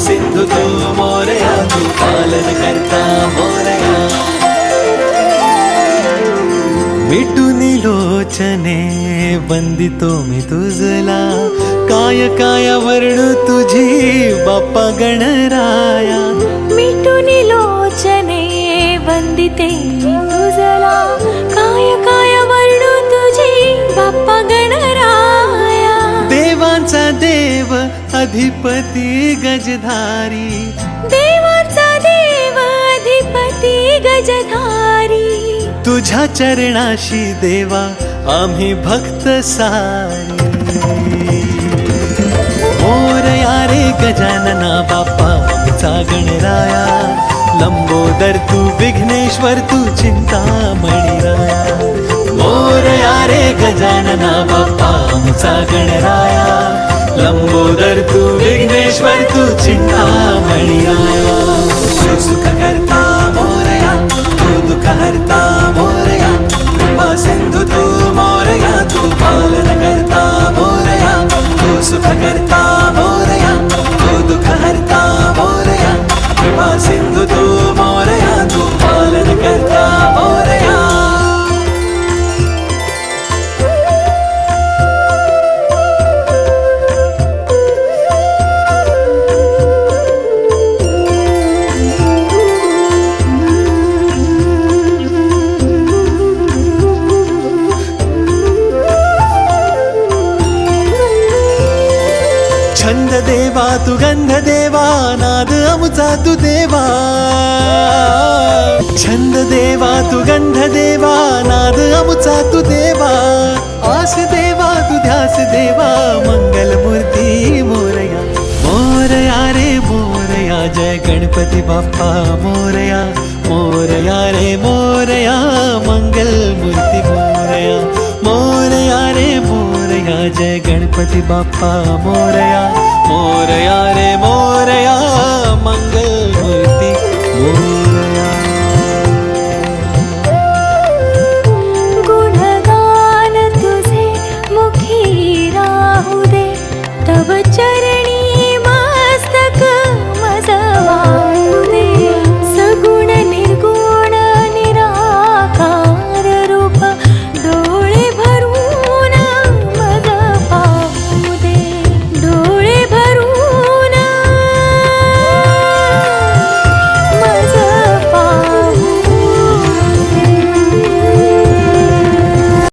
सिंधू तू मोरया तू पालन करता मोरया. मिटून लोचने वंदितो मी तुझला. काय काय वर्णू तुझी बाप्पा गणराया. मिटून लोचने वंदिते मी तुझला. काय काय वर्णू तुझी बाप्पा गणराया. देवांचा देव अधिपती गजधारी। देवाचा देव अधिपती गजधारी। तुझ्या चरणाशी देवा आम्ही भक्त सारी। मोरया रे गजानना बाप्पा आमचा गणराया। लंबोदर तू विघ्नेश्वर तू चिंतामणी राया। मोरया रे गजानना बाप्पा आमचा गणराया। लंबोदर तू विघ्नेश्वर तू चिंतामणी राया तू सुख करता मोरया तू दुःख हरता मोरया कृपा सिंधू तू मोरया तू पालन करता मोरया तू सुख छंद देवा तू गंध देवा नाद अमुचा तू देवा छंद देवा तू गंध देवा नाद अमुचा तू देवा आस देवा तू ध्यास देवा मंगल मूर्ती मोरया. मोरया रे मोरया जय गणपती बाप्पा मोरया. मोरया रे मोरया. गणपती बाप्पा मोरया मोरया रे मोरया मंगल मूर्ती मोरया.